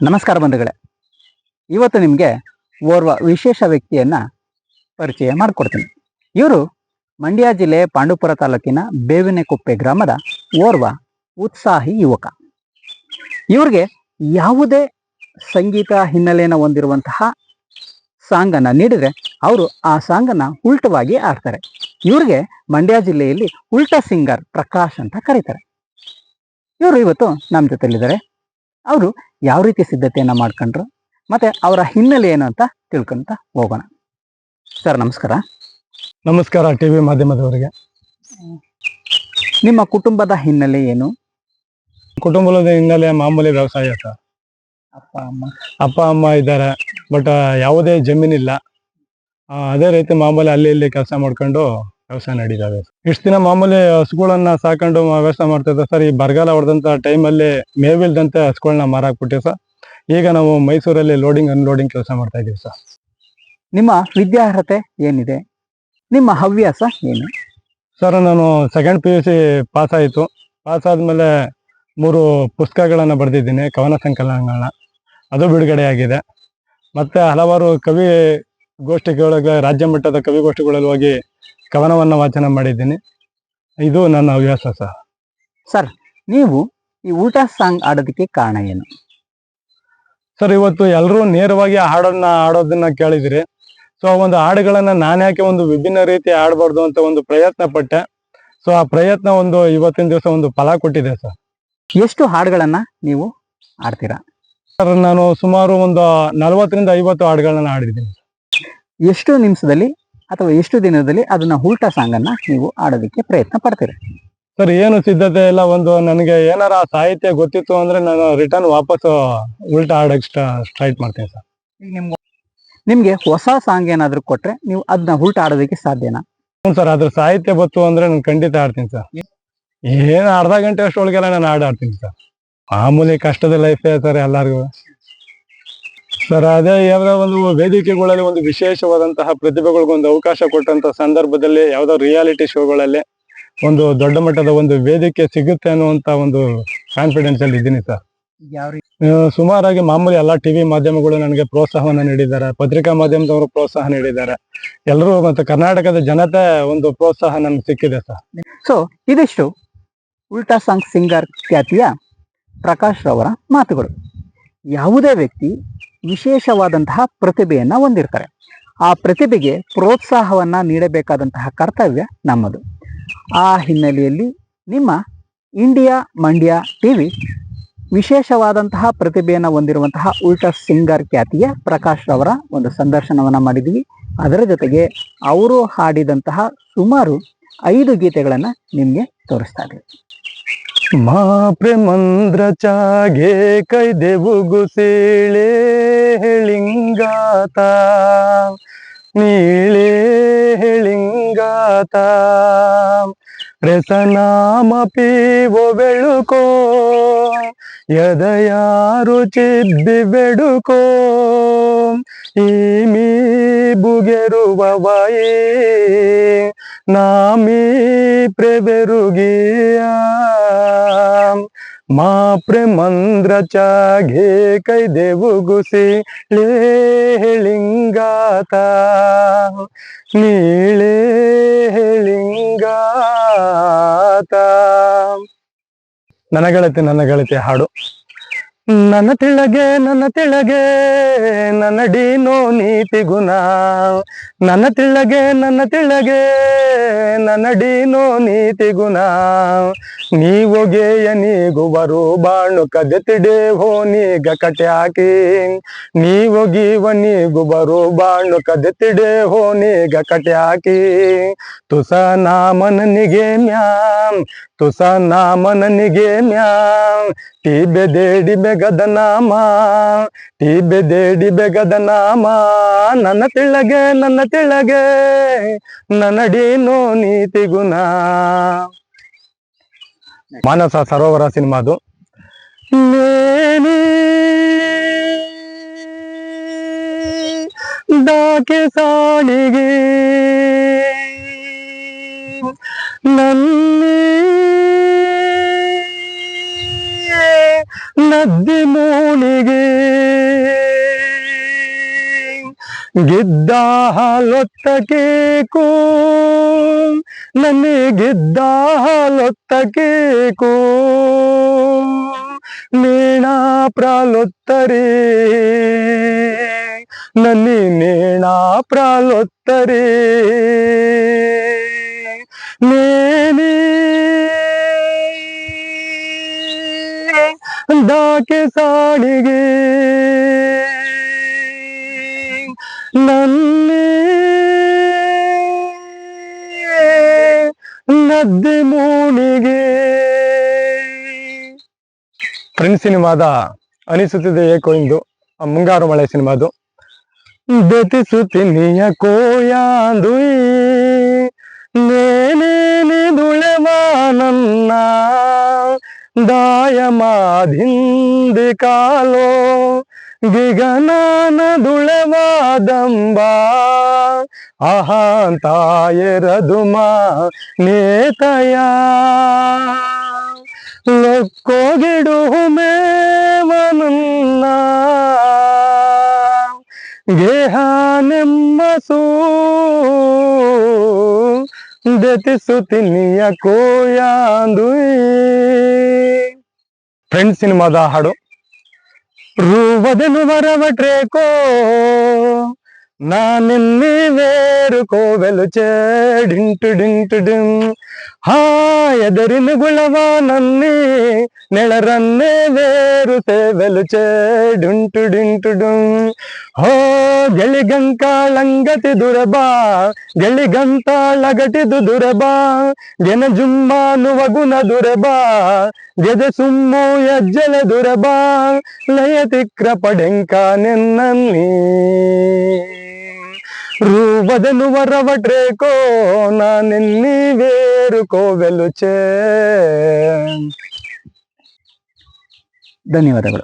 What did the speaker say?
ನಮಸ್ಕಾರ ಬಂಧುಗಳೇ. ಇವತ್ತು ನಿಮಗೆ ಓರ್ವ ವಿಶೇಷ ವ್ಯಕ್ತಿಯನ್ನ ಪರಿಚಯ ಮಾಡಿಕೊಡ್ತೀನಿ. ಇವರು ಮಂಡ್ಯ ಜಿಲ್ಲೆ ಪಾಂಡುಪುರ ತಾಲೂಕಿನ ಬೇವಿನಕುಪ್ಪೆ ಗ್ರಾಮದ ಓರ್ವ ಉತ್ಸಾಹಿ ಯುವಕ. ಇವ್ರಿಗೆ ಯಾವುದೇ ಸಂಗೀತ ಹಿನ್ನೆಲೆಯನ್ನು ಹೊಂದಿರುವಂತಹ ಸಾಂಗನ್ನು ನೀಡಿದರೆ ಅವರು ಆ ಸಾಂಗನ್ನು ಉಲ್ಟವಾಗಿ ಆಡ್ತಾರೆ ಇವ್ರಿಗೆ ಮಂಡ್ಯ ಜಿಲ್ಲೆಯಲ್ಲಿ ಉಲ್ಟಾ ಸಿಂಗರ್ ಪ್ರಕಾಶ್ ಅಂತ ಕರೀತಾರೆ. ಇವರು ಇವತ್ತು ನಮ್ಮ ಜೊತೆಲಿದ್ದಾರೆ. ಅವರು ಯಾವ ರೀತಿ ಸಿದ್ಧತೆಯನ್ನ ಮಾಡ್ಕೊಂಡ್ರು ಮತ್ತೆ ಅವರ ಹಿನ್ನೆಲೆ ಏನು ಅಂತ ತಿಳ್ಕೊಂತ ಹೋಗೋಣ. ಸರ್ ನಮಸ್ಕಾರ. ನಮಸ್ಕಾರ ಟಿವಿ ಮಾಧ್ಯಮದವರಿಗೆ. ನಿಮ್ಮ ಕುಟುಂಬದ ಹಿನ್ನೆಲೆ ಏನು? ಕುಟುಂಬದ ಹಿನ್ನೆಲೆ ಮಾಮೂಲಿ ವ್ಯವಸಾಯ ಸರ್ ಅಪ್ಪ ಅಮ್ಮ. ಅಪ್ಪ ಅಮ್ಮ ಇದ್ದಾರೆ ಬಟ್ ಯಾವುದೇ ಜಮೀನಿಲ್ಲ. ಆ, ಅದೇ ರೀತಿ ಮಾಮೂಲಿ ಅಲ್ಲಿ ಇಲ್ಲಿ ಕೆಲಸ ಮಾಡ್ಕೊಂಡು ವ್ಯವಸಾಯ ನಡೀತಾವೆ ಇಷ್ಟು ದಿನ ಮಾಮೂಲಿ ಹಸುಗಳನ್ನ ಸಾಕೊಂಡು ವ್ಯವಸಾಯ ಮಾಡ್ತಾ ಸರ್ ಈ ಬರಗಾಲ ಹೊಡೆದಂತ ಟೈಮಲ್ಲಿ ಮೇವಿಲ್ದಂತೆ ಹಸುಗಳನ್ನ ಮಾರಾಕ್ಬಿಟ್ಟಿವಿ ಸರ್. ಈಗ ನಾವು ಮೈಸೂರಲ್ಲಿ ಲೋಡಿಂಗ್ ಅನ್ಲೋಡಿಂಗ್ ಕೆಲಸ ಮಾಡ್ತಾ ಇದೀವಿ ಸರ್. ನಿಮ್ಮ ವಿದ್ಯಾರ್ಹತೆ ಏನಿದೆ? ನಿಮ್ಮ ಹವ್ಯಾಸ ಏನು? ಸರ್ ನಾನು second P U C pass ಆಯಿತು. ಪಾಸ್ ಆದಮೇಲೆ ಮೂರು ಪುಸ್ತಕಗಳನ್ನು ಬರೆದಿದ್ದೀನಿ ಕವನ ಸಂಕಲನಗಳನ್ನ. ಅದು ಬಿಡುಗಡೆಯಾಗಿದೆ ಮತ್ತು ಹಲವಾರು ಕವಿ ಗೋಷ್ಠಿಗಳಿಗೆ ರಾಜ್ಯ ಮಟ್ಟದ ಕವಿಗೋಷ್ಠಿಗಳಲ್ಲಿ ಹೋಗಿ ಕವನವನ್ನು ವಾಚನ ಮಾಡಿದ್ದೀನಿ. ಇದು ನನ್ನ ಹವ್ಯಾಸ ಸರ್ ಸರ್ ನೀವು ಈ ಊಟ ಸಾಂಗ್ ಆಡೋದಕ್ಕೆ ಕಾರಣ ಏನು? ಸರ್ ಇವತ್ತು ಎಲ್ಲರೂ ನೇರವಾಗಿ ಹಾಡನ್ನ ಹಾಡೋದನ್ನ ಕೇಳಿದಿರಿ. ಸೊ ಒಂದು ಹಾಡುಗಳನ್ನ ನಾನು ಯಾಕೆ ಒಂದು ವಿಭಿನ್ನ ರೀತಿ ಆಡಬಾರ್ದು ಅಂತ ಒಂದು ಪ್ರಯತ್ನ ಪಟ್ಟೆ. ಸೊ ಆ ಪ್ರಯತ್ನ ಒಂದು ಇವತ್ತಿನ ದಿವಸ ಒಂದು ಫಲ ಕೊಟ್ಟಿದೆ ಸರ್. ಎಷ್ಟು ಹಾಡುಗಳನ್ನ ನೀವು ಆಡ್ತೀರಾ ಸರ್ ನಾನು ಸುಮಾರು ಒಂದು ನಲವತ್ತರಿಂದ ಐವತ್ತು ಹಾಡುಗಳನ್ನ ಆಡಿದ್ದೀನಿ ಎಷ್ಟು ನಿಮಿಷದಲ್ಲಿ ಅಥವಾ ಎಷ್ಟು ದಿನದಲ್ಲಿ ಅದನ್ನ ಉಲ್ಟಾ ಸಾಂಗ್ ಅನ್ನ ನೀವು ಆಡೋದಕ್ಕೆ ಪ್ರಯತ್ನ ಪಡ್ತೀರಿ? ಸರ್ ಏನು ಸಿದ್ಧತೆ ಇಲ್ಲ. ಒಂದು ನನಗೆ ಏನಾರ ಸಾಹಿತ್ಯ ಗೊತ್ತಿತ್ತು ಅಂದ್ರೆ ನಾನು ರಿಟರ್ನ್ ವಾಪಸ್ ಉಲ್ಟಾ ಆಡಕ್ ಸ್ಟ್ರೈಟ್ ಮಾಡ್ತೀನಿ ಸರ್. ನಿಮ್ಗೆ ಹೊಸ ಸಾಂಗ್ ಏನಾದ್ರು ಕೊಟ್ರೆ ನೀವು ಅದನ್ನ ಉಲ್ಟಾ ಆಡೋದಕ್ಕೆ ಸಾಧ್ಯನಾ? ಹ್ಞೂ ಸರ್ ಅದ್ರ ಸಾಹಿತ್ಯ ಗೊತ್ತು ಅಂದ್ರೆ ನಾನು ಖಂಡಿತ ಆಡ್ತೀನಿ ಸರ್. ಏನು ಅರ್ಧ ಗಂಟೆ ಅಷ್ಟೊಳಗೆಲ್ಲ ನಾನು ಹಾಡು ಆಡ್ತೀನಿ ಸರ್. ಮಾಮೂಲಿ ಕಷ್ಟದ ಲೈಫೇ ಸರ್ ಎಲ್ಲರಿಗೂ. ಸರ್ ಅದೇ ಯಾವ್ದೋ ಒಂದು ವೇದಿಕೆಗಳಲ್ಲಿ ಒಂದು ವಿಶೇಷವಾದಂತಹ ಪ್ರತಿಭೆಗಳಿಗೆ ಒಂದು ಅವಕಾಶ ಕೊಟ್ಟಂತ ಸಂದರ್ಭದಲ್ಲಿ ಯಾವ್ದೋ ರಿಯಾಲಿಟಿ ಶೋಗಳಲ್ಲಿ ಒಂದು ದೊಡ್ಡ ಮಟ್ಟದ ಒಂದು ವೇದಿಕೆ ಸಿಗುತ್ತೆ ಅನ್ನುವಂತ ಒಂದು ಕಾನ್ಫಿಡೆನ್ಸ್ ಅಲ್ಲಿ ಇದ್ದೀನಿ ಸರ್ ಸುಮಾರಾಗಿ ಮಾಮೂಲಿ ಎಲ್ಲಾ ಟಿವಿ ಮಾಧ್ಯಮಗಳು ನನಗೆ ಪ್ರೋತ್ಸಾಹವನ್ನ ನೀಡಿದ್ದಾರೆ ಪತ್ರಿಕಾ ಮಾಧ್ಯಮದವರು ಪ್ರೋತ್ಸಾಹ ನೀಡಿದ್ದಾರೆ. ಎಲ್ಲರೂ ಮತ್ತೆ ಕರ್ನಾಟಕದ ಜನತೆ ಒಂದು ಪ್ರೋತ್ಸಾಹ ನಮ್ಗೆ ಸಿಕ್ಕಿದೆ ಸರ್ ಸೊ ಇದಿಷ್ಟು ಉಲ್ಟಾ ಸಾಂಗ್ ಸಿಂಗರ್ ಖ್ಯಾತಿಯ ಪ್ರಕಾಶ್ ರವರ ಮಾತುಗಳು. ಯಾವುದೇ ವ್ಯಕ್ತಿ ವಿಶೇಷವಾದಂತಹ ಪ್ರತಿಭೆಯನ್ನು ಹೊಂದಿರ್ತಾರೆ. ಆ ಪ್ರತಿಭೆಗೆ ಪ್ರೋತ್ಸಾಹವನ್ನ ನೀಡಬೇಕಾದಂತಹ ಕರ್ತವ್ಯ ನಮ್ಮದು. ಆ ಹಿನ್ನೆಲೆಯಲ್ಲಿ ನಿಮ್ಮ ಇಂಡಿಯಾ ಮಂಡ್ಯ ಟಿ ವಿ ವಿಶೇಷವಾದಂತಹ ಪ್ರತಿಭೆಯನ್ನು ಹೊಂದಿರುವಂತಹ ಉಲ್ಟಾ ಸಿಂಗರ್ ಖ್ಯಾತಿಯ ಪ್ರಕಾಶ್ ರವರ ಒಂದು ಸಂದರ್ಶನವನ್ನು ಮಾಡಿದ್ವಿ. ಅದರ ಜೊತೆಗೆ ಅವರು ಹಾಡಿದಂತಹ ಸುಮಾರು ಐದು ಗೀತೆಗಳನ್ನು ನಿಮಗೆ ತೋರಿಸ್ತಾ ಇದ್ದೀವಿ. ಮಾ ಪ್ರೇಮಂದ್ರ ಚಾಗೆ ಕೈದೆವು ಗುಸೇಳೆ ಹೇಳಿಂಗಾತ. ನೀಳೆ ಹೇಳಿಂಗಾತ. ರಸನಾಮ ಪೀವೋ ಬೆಳುಕೋ. ಎದಯಾರು ಚಿದ್ದಿ ಬೆಡುಕೋ ಈ ಮೀ ಬುಗೆರುವವಾಯೇ ನಾಮಿ ಪ್ರೆಬೆರುಗಿಯ. ಮಾ ಪ್ರೇಮಂದ್ರ ಚಾಗೆ ಕೈದೆವು ಗುಸಿ ಹೇಳಿಂಗಾತ. ನೀಳೆ ಹೇಳಿಂಗಾತ. ನನ್ನ ಗೆಳತಿ ನನ್ನ ಗೆಳತಿ ಹಾಡು. ನನ್ನ ತಿಳಗೆ ನನ್ನ ತಿಳಗೆ, ನನ್ನ ಡೀನೋ ನೀತಿ ಗುಣ. ನನ್ನ ತಿಳಗೆ ನನ್ನ ತಿಳಗೆ, ನನ್ನ ಡೀನೋ ನೀತಿ ಗುಣ. ನೀವೊಗೆಯ ನೀಗುವರು ಬಾಣು ಕದೆ ತಿಡೆ ಹೋ ನೀಗ ಕಟೆ ಹಾಕಿ ನೀವೊಗಿವ ನೀಗುವರು ಬಾಣು ಕದೆ ತಿಡೆ ಹೋ ನೀಗ ಕಟೆ ಹಾಕಿ ತುಸ ನಾಮನನಿಗೆ ಮ್ಯಾಮ್ ತುಸ ನಾಮನನಿಗೆ ಮ್ಯಾಮ್ ಟಿ ಬೆದೇಡಿ ಬೆಗದ ನಾಮ ಟೀ ಬೆಗದ ನಾಮ ನನ್ನ ತಿಳಗೆ ನನ್ನ ತಿಳಗೆ ನನ್ನಡೀನೋ ನೀತಿ ಗುಣ ಮಾನಸ ಸರೋವರ ಸಿನಿಮಾದು. ಸಾಣಿಗೆ, ನನ್ನಿ ನದ್ದೆ ಮೂಲಿಗೆ ಗೆದ್ದ ಹಾಲೊತ್ತಕೇಕೋ ನನಗೆದ್ದ ಹಾಲೊತ್ತಕೇಕೋ ಮೇಣ ಪ್ರಾಲೊತ್ತರೆ. ನನ್ನ ಮೇಣ ಪ್ರಾಲೊತ್ತರೆ. ನೇನೇ ದಾಕೆ ಸಾಡಿಗೆ ನನ್ನೇ ನದ್ದೆ ಮೂಣಿಗೆ ಫ್ರೆಂಡ್ ಸಿನಿಮಾದ ಅನಿಸುತ್ತಿದೆ ಏಕೋ ಇಂದು. ಮುಂಗಾರು ಮಳೆ ಸಿನಿಮಾದು. ಬೆತಿಸುತ್ತೀನಿಯ ಕೋಯಾಂದು ನೇನೇನೆ ದಾಯಮಾದಿಂದೆ ಕಾಲೋ ಗಿಗನಾನ ದುಳೆವಾದಂಬ ಅಹಾಂತಾಯರದುಮಾ ನೇತಯ ಲೊಕ್ಕೋಗಿಡು ಮೇವನನ್ನ ಗೇಹಾನೆಮ್ಮಸು ದೆತಿಸುತ್ತಿನಿಯ ಕೋಯಾಂದು ಫ್ರೆಂಡ್ ಸಿನಿಮಾದ ಹಾಡು ರೂವದನು ವರವಟ್ರೇಕೋ ನಾನಿನ್ನಿ వేరు కోవెలు చేడింటు డింటు డిం హా ఎదరిని గుళవా నన్ని నెళరన్నే వేరు సేవెలు చేడుంటు డింటు డుం ಹೋ ಗೆಳಿಗಂಕಾಳಂಗತಿ ದುರಬಾ ಗೆಳಿಗಂತಾಳಗಟಿದು ದುರಬಾ ಗೆನ ಜುಮ್ಮಾನುವ ಗುಣ ದುರಬಾ ಗೆದೆ ಸುಮ್ಮು ಯಜ್ಜಲ ದುರಬಾ ಲಯ ತಿಕ್ರ ಪಡೆಂಕ ನೆನ್ನನ್ನಿ వదను వరవడ్రేకో నా నిన్ని వేరుకో వెలుచే ధన్యవాదాలు